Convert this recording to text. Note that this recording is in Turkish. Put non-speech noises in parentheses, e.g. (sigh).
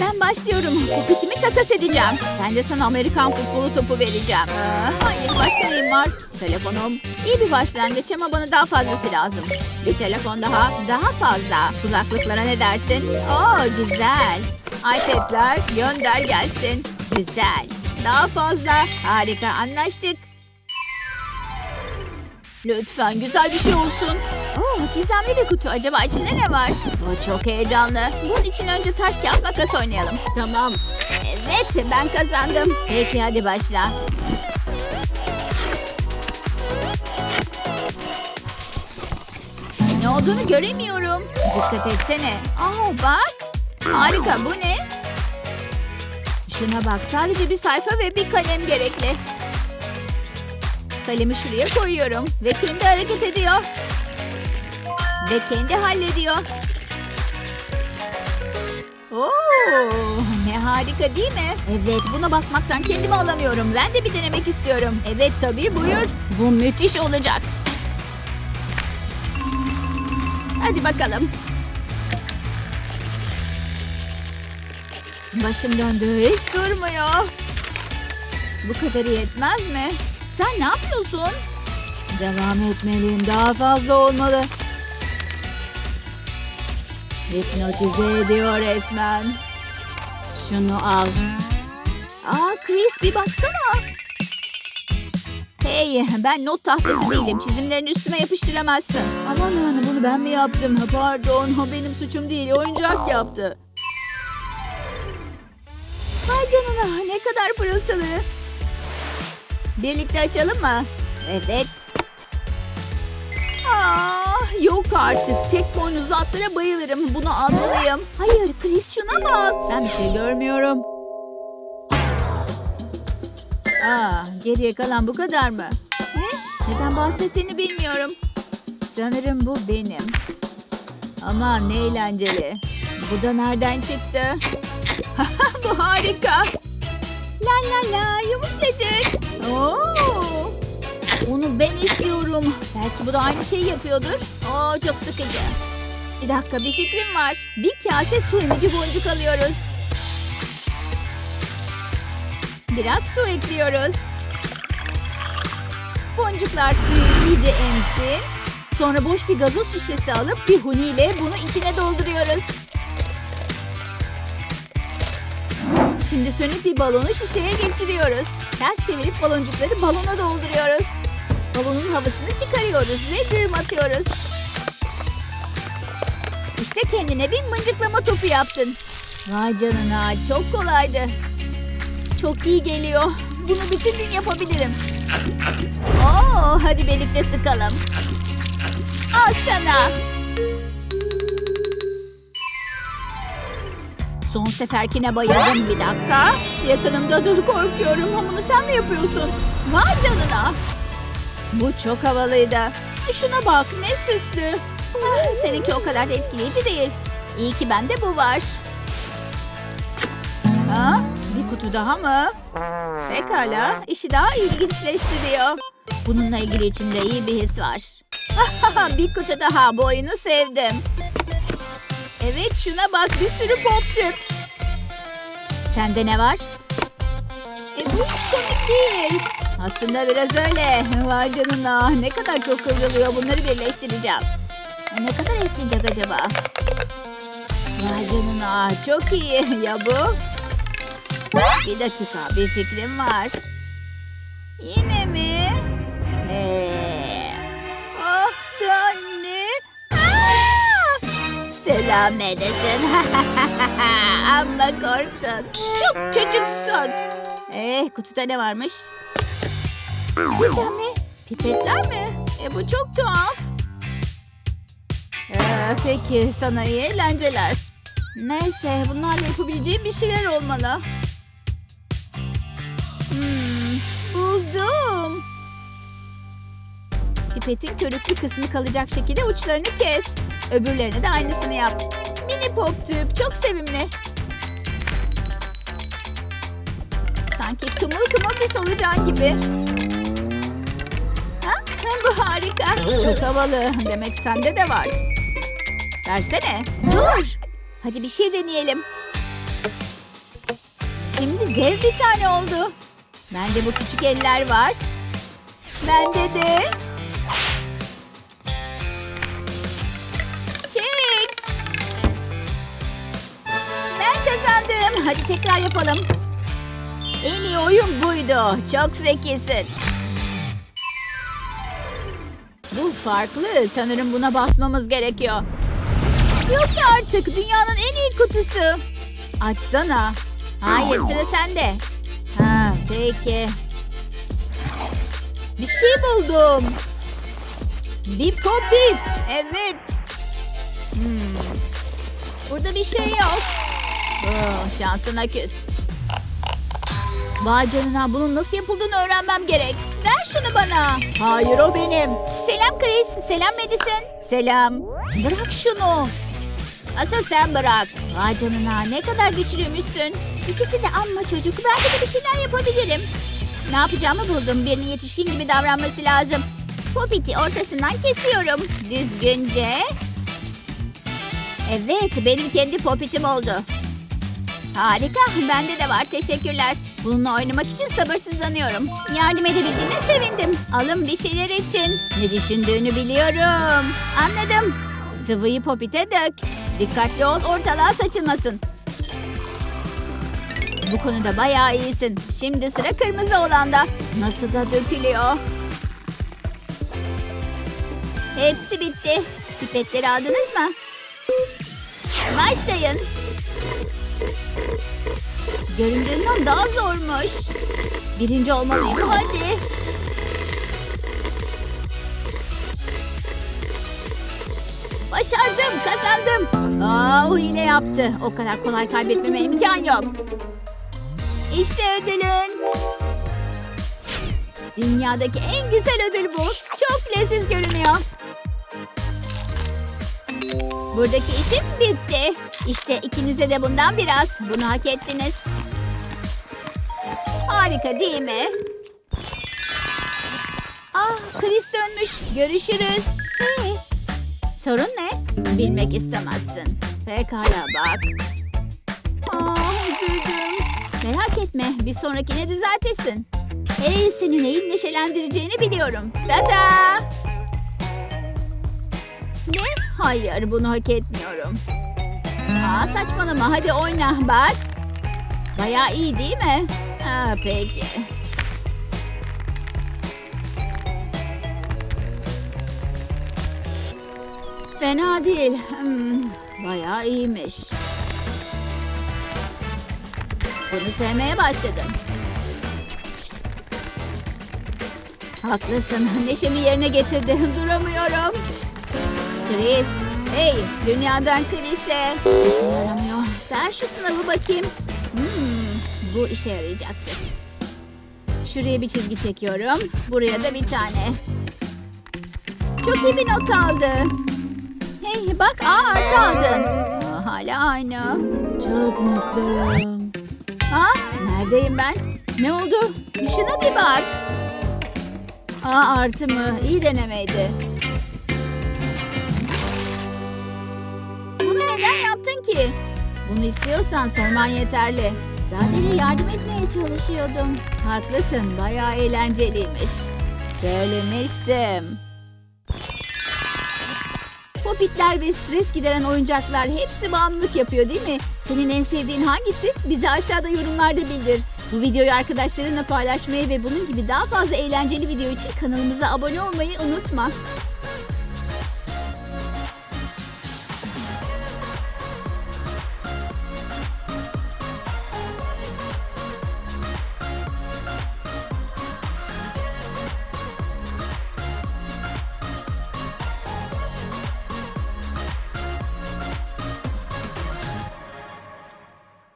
Ben başlıyorum. Popitimi takas edeceğim. Ben de sana Amerikan futbolu topu vereceğim. Hayır başka neyim var? Telefonum. İyi bir başlangıç ama bana daha fazlası lazım. Bir telefon daha. Daha fazla. Kulaklıklara ne dersin? Oo güzel. iPad'ler gönder gelsin. Güzel. Daha fazla. Harika anlaştık. Lütfen güzel bir şey olsun. Oo, gizemli bir kutu. Acaba içinde ne var? Bu çok heyecanlı. Bunun için önce taş kağıt makas oynayalım. Tamam. Evet ben kazandım. Peki hadi başla. Ne olduğunu göremiyorum. Dikkat etsene. Aa bak. Harika bu ne? Şuna bak sadece bir sayfa ve bir kalem gerekli. Kalemi şuraya koyuyorum ve kendi hareket ediyor. Ve kendi hallediyor. Oo, ne harika değil mi? Evet buna bakmaktan kendimi alamıyorum. Ben de bir denemek istiyorum. Evet tabii buyur. Bu müthiş olacak. Hadi bakalım. Başım döndü hiç durmuyor. Bu kadarı yetmez mi? Sen ne yapıyorsun? Devam etmeliyim. Daha fazla olmalı. Hipnotize ediyor resmen. Şunu al. Aa Chris bir baksana. Hey ben not tahtası değilim. Çizimlerini üstüme yapıştıramazsın. Aman yani bunu ben mi yaptım? Pardon o benim suçum değil. Oyuncak yaptı. Vay canına ne kadar pırıltılı. Birlikte açalım mı? Evet. Aa, yok artık. Tek boynuzlu atlara bayılırım. Bunu almalıyım. Hayır Chris şuna bak. Ben bir şey görmüyorum. Aa, geriye kalan bu kadar mı? Ne? Neden bahsettiğini bilmiyorum. Sanırım bu benim. Aman ne eğlenceli. Bu da nereden çıktı? (laughs) bu harika. La la yumuşacık. Oo. Onu ben istiyorum. Belki bu da aynı şeyi yapıyordur. Oo çok sıkıcı. Bir dakika bir fikrim var. Bir kase su emici boncuk alıyoruz. Biraz su ekliyoruz. Boncuklar suyu iyice emsin. Sonra boş bir gazoz şişesi alıp bir huniyle bunu içine dolduruyoruz. Şimdi sönük bir balonu şişeye geçiriyoruz. Ters çevirip baloncukları balona dolduruyoruz. Balonun havasını çıkarıyoruz ve düğüm atıyoruz. İşte kendine bir mıncıklama topu yaptın. Vay canına çok kolaydı. Çok iyi geliyor. Bunu bütün gün yapabilirim. Oo, hadi birlikte sıkalım. Al sana. Son seferkine bayıldım bir dakika. Yakınımda dur korkuyorum. Bunu sen mi yapıyorsun? Vay canına. Bu çok havalıydı. E Şuna bak ne süslü. Ah, seninki o kadar da etkileyici değil. İyi ki bende bu var. Ha? Bir kutu daha mı? Pekala. işi daha ilginçleştiriyor. Bununla ilgili içimde iyi bir his var. (laughs) bir kutu daha. Bu oyunu sevdim. Evet şuna bak bir sürü pop tüp. Sende ne var? E bu hiç komik değil. Aslında biraz öyle. (laughs) Vay canına ne kadar çok kıvrılıyor bunları birleştireceğim. Ne kadar esneyecek acaba? Vay canına çok iyi. (laughs) Ya bu? Bir dakika bir fikrim var. Yine mi? Ee, Selam (laughs) Edison. Amma korktun. Çok çocuksun. Eh kutuda ne varmış? Cidden mi? Pipetler mi? E bu çok tuhaf. Ee, peki sana iyi eğlenceler. Neyse bunlarla yapabileceğim bir şeyler olmalı. Hmm, buldum. Pipetin körüklü kısmı kalacak şekilde uçlarını kes. Öbürlerine de aynısını yap. Mini pop tüp çok sevimli. Sanki kımıl kımıl bir solucan gibi. Ha? Bu harika. Çok havalı. Demek sende de var. Versene. Dur. Hadi bir şey deneyelim. Şimdi dev bir tane oldu. Bende bu küçük eller var. Bende de. Hadi tekrar yapalım. En iyi oyun buydu. Çok zekisin. Bu farklı. Sanırım buna basmamız gerekiyor. Yok artık. Dünyanın en iyi kutusu. Açsana. Hayır sıra sende. Ha peki. Bir şey buldum. Bir popit. Evet. Hmm. Burada bir şey yok. Şansına küs. Vay canına bunun nasıl yapıldığını öğrenmem gerek. Ver şunu bana. Hayır o benim. Selam Chris. Selam Madison. Selam. Bırak şunu. Asıl sen bırak. Vay canına ne kadar güçlüymüşsün. İkisi de amma çocuk. Belki de bir şeyler yapabilirim. Ne yapacağımı buldum. Birinin yetişkin gibi davranması lazım. Popiti ortasından kesiyorum. Düzgünce. Evet benim kendi popitim oldu. Harika. Bende de var. Teşekkürler. Bununla oynamak için sabırsızlanıyorum. Yardım edebildiğime sevindim. Alın bir şeyler için. Ne düşündüğünü biliyorum. Anladım. Sıvıyı popite dök. Dikkatli ol ortalığa saçılmasın. Bu konuda bayağı iyisin. Şimdi sıra kırmızı olanda. Nasıl da dökülüyor. Hepsi bitti. Pipetleri aldınız mı? Başlayın. Göründüğünden daha zormuş. Birinci olmalıyım hadi. Başardım, kazandım. Aa, o hile yaptı. O kadar kolay kaybetmeme imkan yok. İşte ödülün. Dünyadaki en güzel ödül bu. Çok leziz görünüyor. Buradaki işim bitti. İşte ikinize de bundan biraz. Bunu hak ettiniz. Harika değil mi? Ah, Chris dönmüş. Görüşürüz. Hey. Sorun ne? Bilmek istemezsin. Pekala bak. Ah, üzüldüm. Merak etme, bir sonrakine düzeltirsin. Hey, seni neyin neşelendireceğini biliyorum. Tada! Ne? Hayır, bunu hak etmiyorum. Aa, saçmalama, hadi oyna, bak. Bayağı iyi değil mi? Ha, peki. Fena değil. Hmm, bayağı iyiymiş. Bunu sevmeye başladım. Haklısın. Neşemi yerine getirdi. (laughs) Duramıyorum. Chris. Hey, dünyadan Chris'e. İşe yaramıyor. Ver şu sınavı bakayım. Bu işe yarayacaktır. Şuraya bir çizgi çekiyorum. Buraya da bir tane. Çok iyi bir not aldı. Hey bak aa artı aldın. Aa, hala aynı. Çok mutluyum. Ha neredeyim ben? Ne oldu? Şuna bir bak. Aa artı mı? İyi denemeydi. Bunu neden yaptın ki? Bunu istiyorsan sorman yeterli. Sadece yardım etmeye çalışıyordum. Haklısın, bayağı eğlenceliymiş. Söylemiştim. Popitler ve stres gideren oyuncaklar hepsi bağımlılık yapıyor değil mi? Senin en sevdiğin hangisi? Bizi aşağıda yorumlarda bildir. Bu videoyu arkadaşlarınla paylaşmayı ve bunun gibi daha fazla eğlenceli video için kanalımıza abone olmayı unutma.